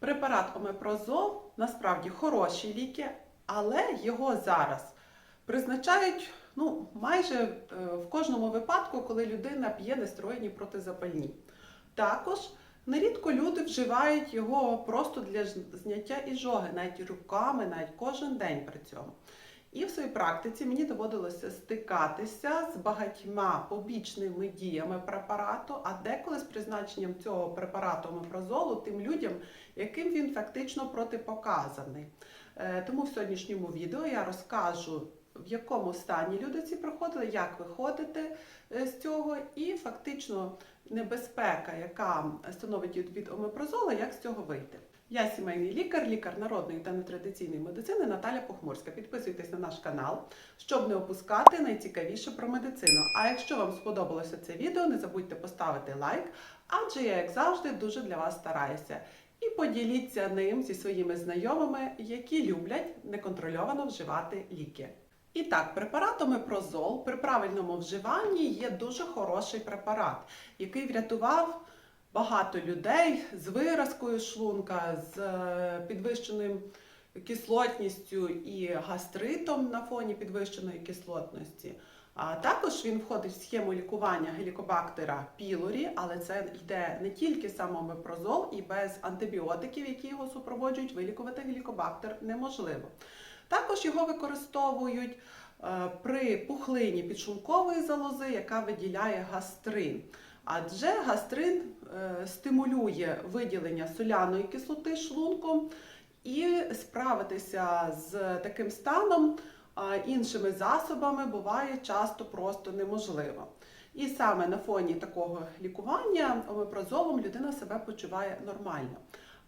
Препарат Омепрозол насправді хороші ліки, але його зараз призначають ну, майже е, в кожному випадку, коли людина п'є нестроєні протизапальні. Також нерідко люди вживають його просто для зняття іжоги, навіть руками, навіть кожен день при цьому. І в своїй практиці мені доводилося стикатися з багатьма побічними діями препарату, а деколи з призначенням цього препарату омепразолу тим людям, яким він фактично протипоказаний. Е, Тому в сьогоднішньому відео я розкажу, в якому стані люди ці проходили, як виходити е, з цього, і фактично небезпека, яка становить від- омепразола, як з цього вийти. Я сімейний лікар, лікар народної та нетрадиційної медицини Наталя Похмурська. Підписуйтесь на наш канал, щоб не опускати найцікавіше про медицину. А якщо вам сподобалося це відео, не забудьте поставити лайк, адже я, як завжди, дуже для вас стараюся. І поділіться ним зі своїми знайомими, які люблять неконтрольовано вживати ліки. І так, препарат Омепрозол при правильному вживанні є дуже хороший препарат, який врятував багато людей з виразкою шлунка, з е, підвищеним кислотністю і гастритом на фоні підвищеної кислотності. А також він входить в схему лікування гелікобактера пілорі, але це йде не тільки сам омепрозол, і без антибіотиків, які його супроводжують, вилікувати гелікобактер неможливо. Також його використовують е, при пухлині підшлункової залози, яка виділяє гастрин. Адже гастрин е, стимулює виділення соляної кислоти шлунком, і справитися з таким станом іншими засобами буває часто просто неможливо. І саме на фоні такого лікування омепразолом людина себе почуває нормально.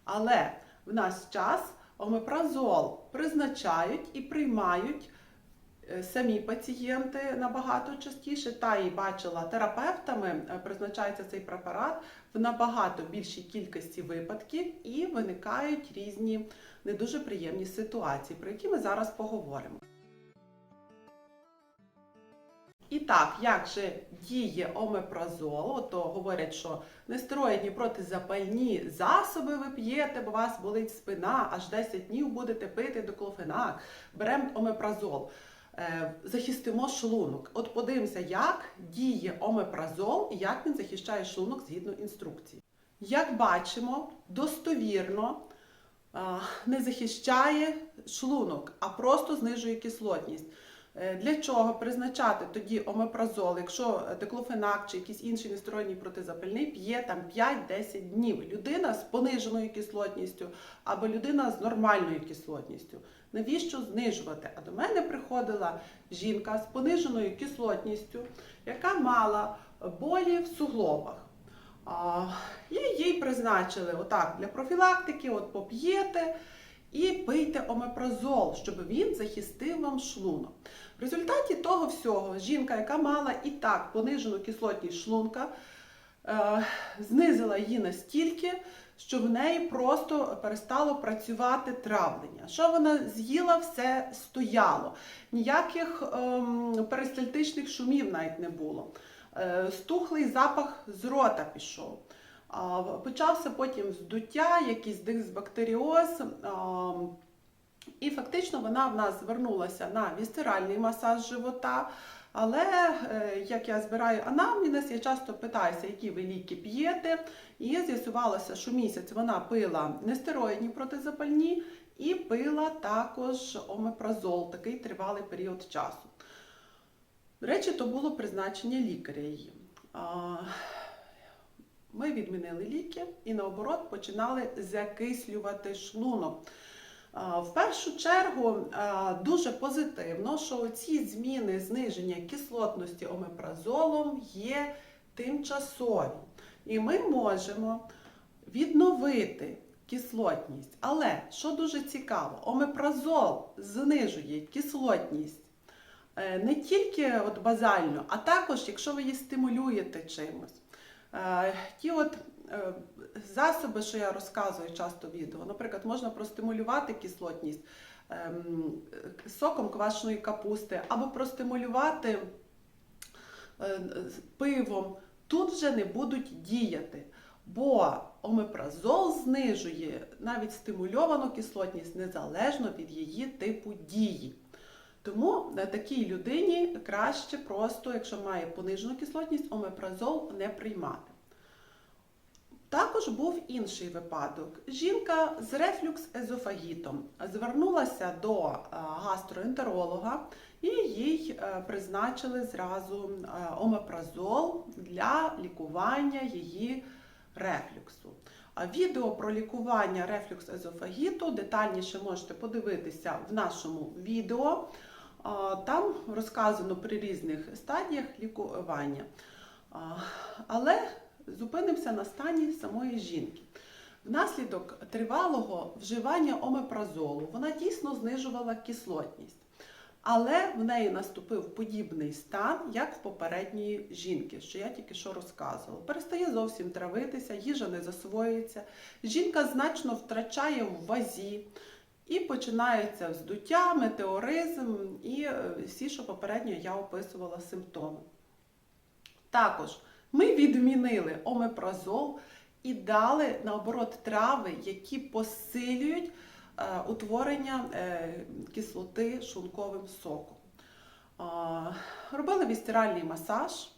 Але в наш час омепразол призначають і приймають е, самі пацієнти набагато частіше. Та і бачила терапевтами е, призначається цей препарат в набагато більшій кількості випадків і виникають різні не дуже приємні ситуації, про які ми зараз поговоримо. І так, як же діє омепразол? Ото говорять, що нестероїдні протизапальні засоби ви п'єте, бо вас болить спина, аж 10 днів будете пити доклофенак. Беремо омепразол. Е, Захистимо шлунок. От подивимося, як діє омепразол і як він захищає шлунок згідно інструкції. Як бачимо, достовірно не захищає шлунок, а просто знижує кислотність. Е, Для чого призначати тоді омепразол, якщо деклофенак чи якийсь інший нестероїдний протизапальний п'є там 5-10 днів. Людина з пониженою кислотністю або людина з нормальною кислотністю. Навіщо знижувати? А до мене приходила жінка з пониженою кислотністю, яка мала болі в суглобах. А, І їй призначили отак для профілактики, от поп'єте і пийте омепразол, щоб він захистив вам шлунок. В результаті того всього жінка, яка мала і так понижену кислотність шлунка, е, знизила її настільки, що в неї просто перестало працювати травлення. Що вона з'їла, все стояло. Ніяких ем, перистальтичних шумів навіть не було. Е, стухлий запах з рота пішов. Почався потім здуття, якийсь дисбактеріоз. І фактично вона в нас звернулася на вісцеральний масаж живота. Але е, як я збираю анамнез, я часто питаюся, які ви ліки п'єте. І з'ясувалося, що місяць вона пила нестероїдні протизапальні і пила також омепразол, такий тривалий період часу. До речі, то було призначення лікаря її. Ми відмінили ліки і наоборот починали закислювати шлунок. В першу чергу дуже позитивно, що ці зміни зниження кислотності омепразолом є тимчасові. І ми можемо відновити кислотність. Але що дуже цікаво, омепразол знижує кислотність е, не тільки от базально, а також, якщо ви її стимулюєте чимось. Е, Ті от е, засоби, що я розказую часто відео, наприклад, можна простимулювати кислотність ем, соком квашеної капусти, або простимулювати е, пивом, тут вже не будуть діяти. Бо омепразол знижує навіть стимульовану кислотність незалежно від її типу дії. Тому на такій людині краще просто, якщо має понижену кислотність, омепразол не приймати. Також був інший випадок. Жінка з рефлюкс-езофагітом звернулася до е, гастроентеролога і їй е, призначили зразу е, омепразол для лікування її рефлюксу. Відео про лікування рефлюкс-езофагіту детальніше можете подивитися в нашому відео. Там розказано при різних стадіях лікування. Але зупинимося на стані самої жінки. Внаслідок тривалого вживання омепразолу вона дійсно знижувала кислотність. Але в неї наступив подібний стан, як в попередньої жінки, що я тільки що розказувала. Перестає зовсім травитися, їжа не засвоюється, жінка значно втрачає в вазі, і починається вздуття, метеоризм і е, всі, що попередньо я описувала симптоми. Також ми відмінили омепразол і дали наоборот трави, які посилюють е, утворення е, кислоти шлунковим соком. Робили вістиральний масаж,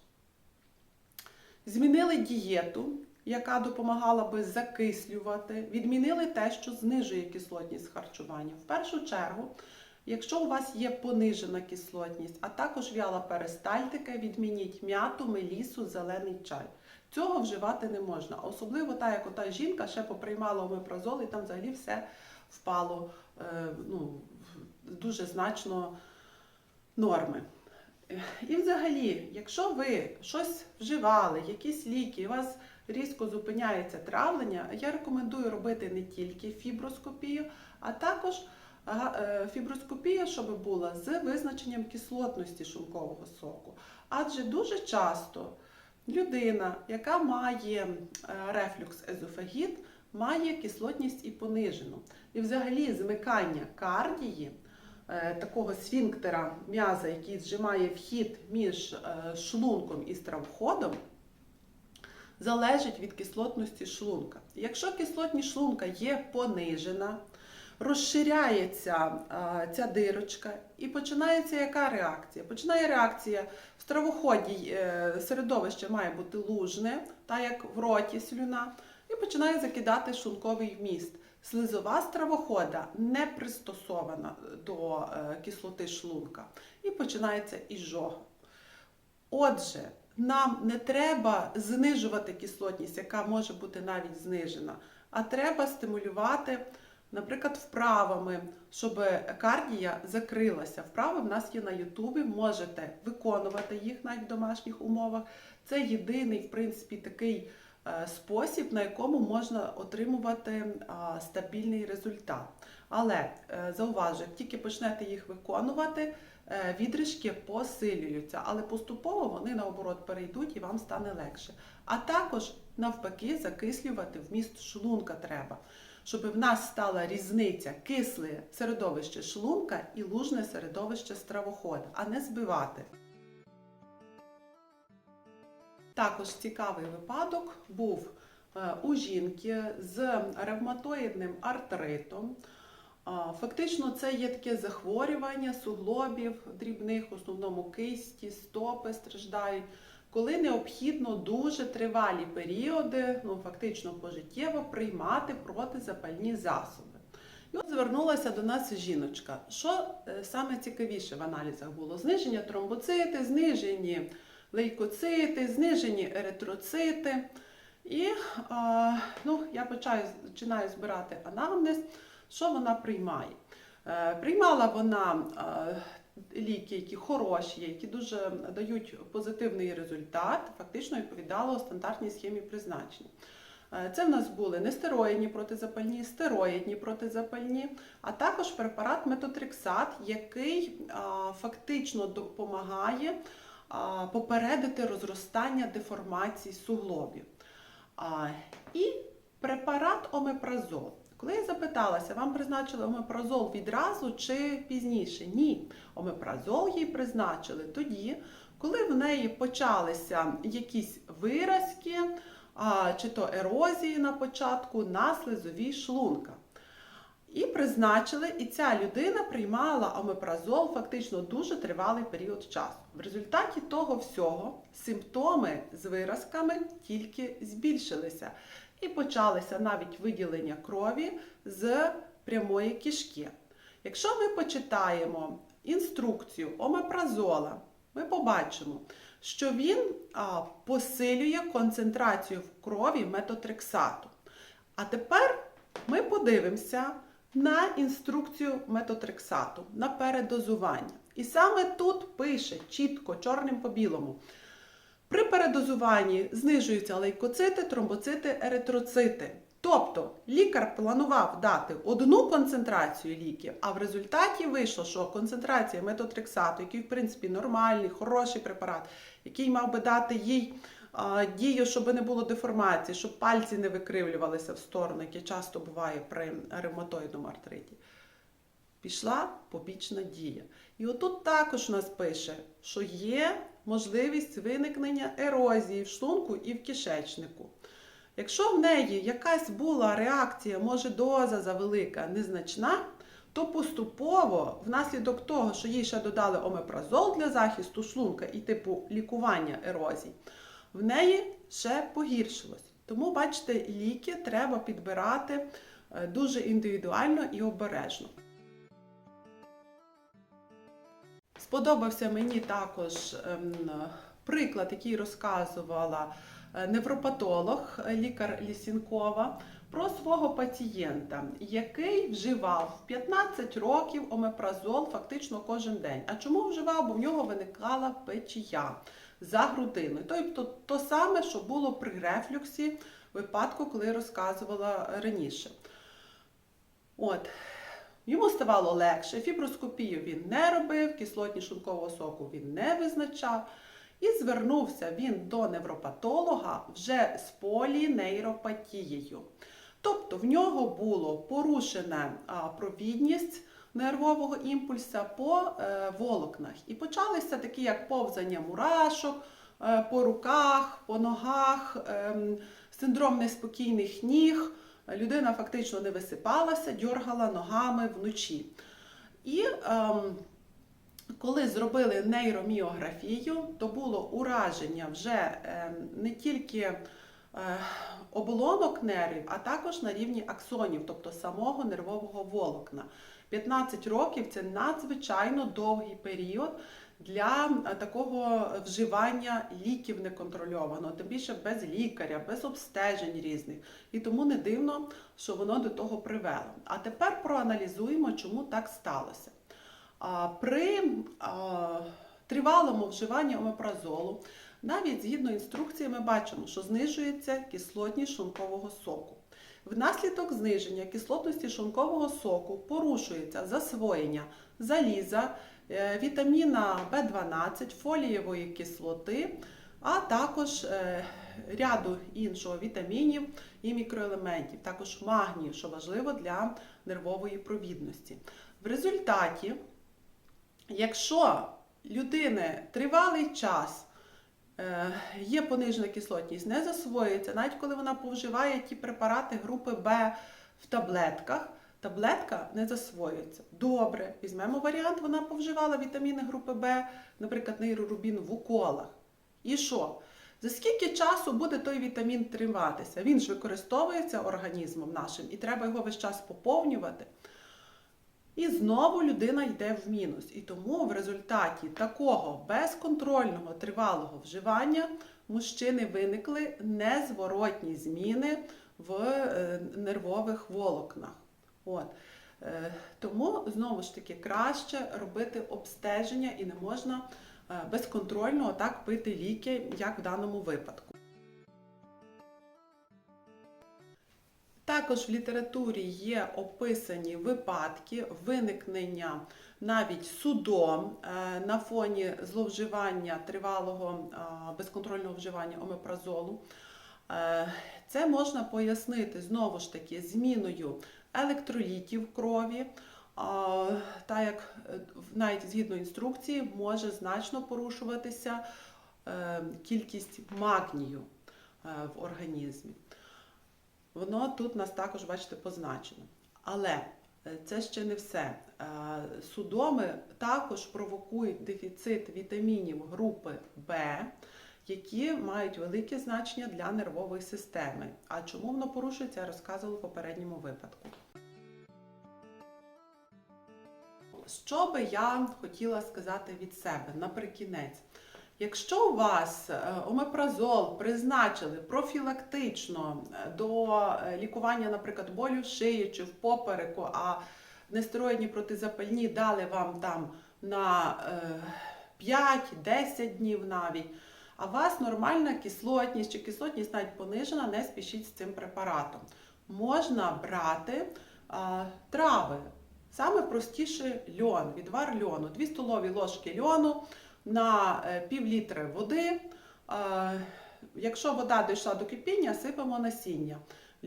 змінили дієту, яка допомагала би закислювати, відмінили те, що знижує кислотність харчування. В першу чергу, якщо у вас є понижена кислотність, а також в'яла перистальтика, відмініть м'яту, мелісу, зелений чай. Цього вживати не можна. Особливо та, як ота жінка ще поприймала омепразол, і там взагалі все впало е, ну, дуже значно норми. І взагалі, якщо ви щось вживали, якісь ліки, у вас різко зупиняється травлення, я рекомендую робити не тільки фіброскопію, а також е, фіброскопія, щоб була з визначенням кислотності шлункового соку. Адже дуже часто людина, яка має е, рефлюкс-езофагіт, має кислотність і понижену. І взагалі змикання кардії, е, такого сфінктера м'яза, який зжимає вхід між шлунком і стравходом, залежить від кислотності шлунка. Якщо кислотність шлунка є понижена, розширяється е, ця дирочка і починається яка реакція? Починає реакція в стравоході е, середовище має бути лужне, так як в роті слюна, і починає закидати шлунковий вміст. Слизова стравохода не пристосована до е, кислоти шлунка і починається іжога. Отже, нам не треба знижувати кислотність, яка може бути навіть знижена, а треба стимулювати, наприклад, вправами, щоб кардія закрилася. Вправи в нас є на Ютубі, можете виконувати їх навіть в домашніх умовах. Це єдиний, в принципі, такий е, спосіб, на якому можна отримувати стабільний результат. Але е, зауважу, як тільки почнете їх виконувати, відрижки посилюються, але поступово вони наоборот перейдуть і вам стане легше. А також навпаки закислювати вміст шлунка треба, щоб в нас стала різниця кисле середовище шлунка і лужне середовище стравохода, а не збивати. Також цікавий випадок був е, у жінки з ревматоїдним артритом. Фактично, це є таке захворювання суглобів дрібних, в основному кисті, стопи страждають, коли необхідно дуже тривалі періоди, ну фактично пожиттєво, приймати протизапальні засоби. І от звернулася до нас жіночка. Що е, саме цікавіше в аналізах було? Зниження тромбоцити, знижені лейкоцити, знижені еритроцити. І ну, я починаю збирати анамнез, що вона приймає. Е, приймала вона е, ліки, які хороші, які дуже дають позитивний результат, фактично відповідало стандартній схемі призначення. Е, Це в нас були нестероїдні протизапальні, стероїдні протизапальні, а також препарат метотрексат, який фактично допомагає попередити розростання деформацій суглобів. І препарат омепразол. Коли я запиталася, вам призначили омепразол відразу чи пізніше? Ні. Омепразол їй призначили тоді, коли в неї почалися якісь виразки, чи то ерозії на початку на слизовій шлунка. І призначили, і ця людина приймала омепразол фактично дуже тривалий період часу. В результаті того всього симптоми з виразками тільки збільшилися. І почалися навіть виділення крові з прямої кишки. Якщо ми почитаємо інструкцію омепразола, ми побачимо, що він а, посилює концентрацію в крові метотрексату. А тепер ми подивимося на інструкцію метотрексату на передозування. І саме тут пише чітко, чорним по білому. При передозуванні знижуються лейкоцити, тромбоцити, еритроцити. Тобто лікар планував дати одну концентрацію ліків, а в результаті вийшло, що концентрація метотрексату, який в принципі нормальний, хороший препарат, який мав би дати їй а, дію, щоб не було деформації, щоб пальці не викривлювалися в сторону, яке часто буває при ревматоїдному артриті. Пішла побічна дія. І отут також нас пише, що є можливість виникнення ерозії в шлунку і в кишечнику. Якщо в неї якась була реакція, може доза завелика, незначна, то поступово, внаслідок того, що їй ще додали омепразол для захисту шлунка і типу лікування ерозій, в неї ще погіршилось. Тому, бачите, ліки треба підбирати е, дуже індивідуально і обережно. Сподобався мені також ем, приклад, який розказувала е, невропатолог, е, лікар Лісінкова, про свого пацієнта, який вживав в 15 років омепразол фактично кожен день. А чому вживав? Бо в нього виникала печія за грудиною. Тобто то саме, що було при рефлюксі випадку, коли розказувала раніше. От. Йому ставало легше, фіброскопію він не робив, кислотні шлункового соку він не визначав. І звернувся він до невропатолога вже з полінейропатією. Тобто в нього було порушена провідність нервового імпульса по е, волокнах. І почалися такі, як повзання мурашок е, по руках, по ногах, е, синдром неспокійних ніг. Людина фактично не висипалася, дьоргала ногами вночі. І ем, коли зробили нейроміографію, то було ураження вже ем, не тільки е, оболонок нервів, а також на рівні аксонів, тобто самого нервового волокна. 15 років це надзвичайно довгий період для е, такого вживання ліків неконтрольованого, тим більше без лікаря, без обстежень різних. І тому не дивно, що воно до того привело. А тепер проаналізуємо, чому так сталося. При тривалому вживанні омепразолу, навіть згідно інструкції, ми бачимо, що знижується кислотність шлункового соку. Внаслідок зниження кислотності шлункового соку порушується засвоєння заліза, вітаміна В12, фолієвої кислоти, а також е, ряду іншого вітамінів і мікроелементів, також магнію, що важливо для нервової провідності. В результаті, якщо людини тривалий час е, є понижена кислотність, не засвоюється, навіть коли вона повживає ті препарати групи Б в таблетках, таблетка не засвоюється. Добре, візьмемо варіант, вона повживала вітаміни групи Б, наприклад, нейрорубін в уколах. І що? За скільки часу буде той вітамін триматися? Він ж використовується організмом нашим і треба його весь час поповнювати. І знову людина йде в мінус. І тому в результаті такого безконтрольного тривалого вживання мужчини виникли незворотні зміни в е, нервових волокнах. От. Е, Тому знову ж таки краще робити обстеження і не можна е, безконтрольно так пити ліки, як в даному випадку. Також в літературі є описані випадки виникнення навіть судом е, на фоні зловживання тривалого безконтрольного вживання омепразолу. Це можна пояснити знову ж таки зміною електролітів в крові. Так як е, навіть згідно інструкції може значно порушуватися е, кількість магнію е, в організмі. Воно тут нас також, бачите, позначено. Але це ще не все. Судоми також провокують дефіцит вітамінів групи В, які мають велике значення для нервової системи. А чому воно порушується, я розказувала в попередньому випадку. Що би я хотіла сказати від себе наприкінець? Якщо у вас е, омепразол призначили профілактично е, до е, лікування, наприклад, болю в шиї чи в попереку, а нестероїдні протизапальні дали вам там на е, 5-10 днів навіть, а у вас нормальна кислотність чи кислотність навіть понижена, не спішіть з цим препаратом. Можна брати а, трави, саме простіше льон, відвар льону, 2 столові ложки льону на е, пів літри води. Е, Якщо вода дійшла до кипіння, сипемо насіння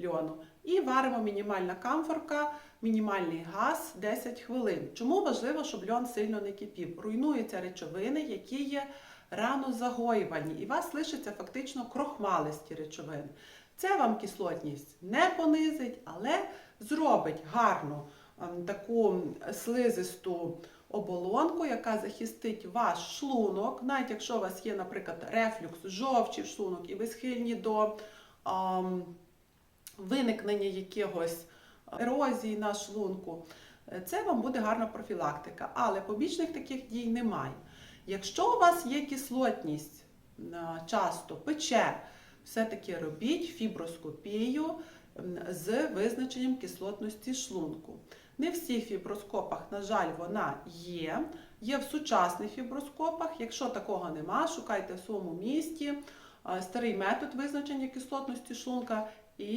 льону і варимо мінімальна камфорка, мінімальний газ 10 хвилин. Чому важливо, щоб льон сильно не кипів? Руйнуються речовини, які є рано загоювані, і вас лишиться фактично крохмалисті речовини. Це вам кислотність не понизить, але зробить гарну ем, таку слизисту оболонку, яка захистить ваш шлунок, навіть якщо у вас є, наприклад, рефлюкс, жовчі в шлунок, і ви схильні до ем, виникнення якихось ерозії на шлунку, е, це вам буде гарна профілактика. Але побічних таких дій немає. Якщо у вас є кислотність е, часто пече, все-таки робіть фіброскопію з визначенням кислотності шлунку. Не в всіх фіброскопах, на жаль, вона є. Є в сучасних фіброскопах. Якщо такого нема, шукайте в своєму місті е, старий метод визначення кислотності шлунка і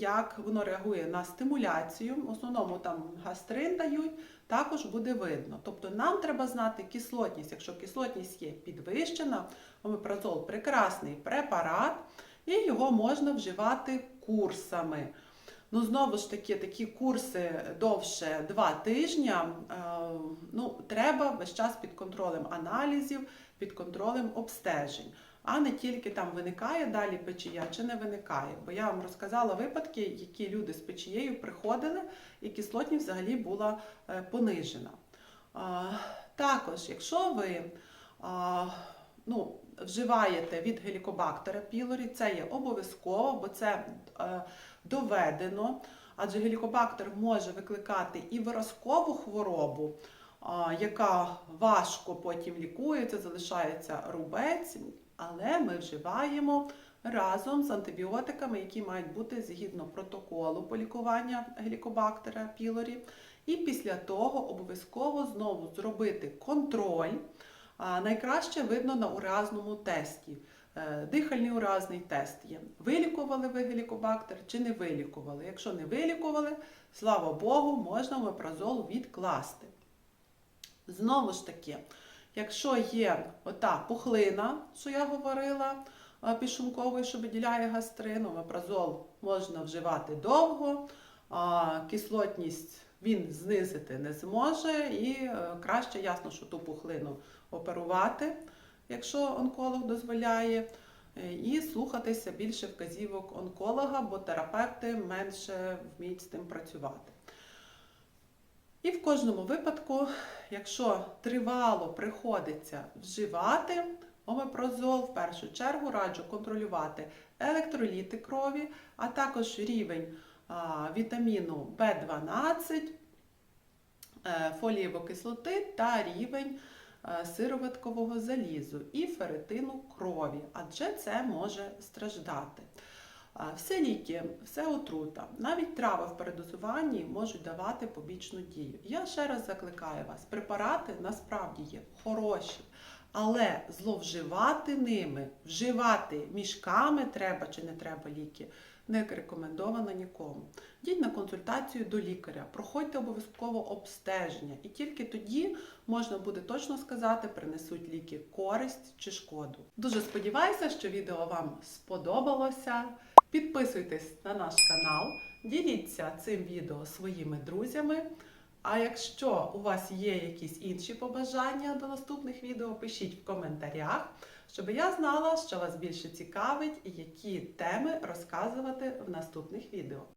як воно реагує на стимуляцію. В основному там гастрин дають, також буде видно. Тобто нам треба знати кислотність. Якщо кислотність є підвищена, омепразол прекрасний препарат, і його можна вживати курсами. Ну, знову ж таки, такі курси довше 2 тижні. е, Ну, треба весь час під контролем аналізів, під контролем обстежень, а не тільки там виникає далі печія чи не виникає. Бо я вам розказала випадки, які люди з печією приходили, і кислотність взагалі була е, понижена. А, Також, якщо ви ну, вживаєте від гелікобактера пілорі, це є обов'язково, бо це е, доведено, адже гелікобактер може викликати і виразкову хворобу, яка важко потім лікується, залишається рубець, але ми вживаємо разом з антибіотиками, які мають бути згідно протоколу по лікування гелікобактера пілорі. І після того обов'язково знову зробити контроль. Найкраще видно на уразному тесті. Е, Дихальний уразний тест є. Вилікували ви гелікобактер чи не вилікували? Якщо не вилікували, слава Богу, можна омепразол відкласти. Знову ж таки, якщо є ота пухлина, що я говорила, а, підшлункової, що виділяє гастрин, омепразол можна вживати довго, кислотність він знизити не зможе, і е, краще ясно, що ту пухлину оперувати, якщо онколог дозволяє, е, і слухатися більше вказівок онколога, бо терапевти менше вміють з тим працювати. І в кожному випадку, якщо тривало приходиться вживати омепразол, в першу чергу раджу контролювати електроліти крові, а також рівень вітаміну В12, е, фолієвої кислоти та рівень сироваткового залізу і ферритину крові, адже це може страждати. Все ліки, все отрута, навіть трави в передозуванні можуть давати побічну дію. Я ще раз закликаю вас, препарати насправді є хороші, але зловживати ними, вживати мішками треба чи не треба ліки, не рекомендовано нікому. Йдіть на консультацію до лікаря, проходьте обов'язково обстеження, і тільки тоді можна буде точно сказати, принесуть ліки користь чи шкоду. Дуже сподіваюся, що відео вам сподобалося. Підписуйтесь на наш канал, діліться цим відео своїми друзями. А якщо у вас є якісь інші побажання до наступних відео, пишіть в коментарях. Щоб я знала, що вас більше цікавить і які теми розказувати в наступних відео.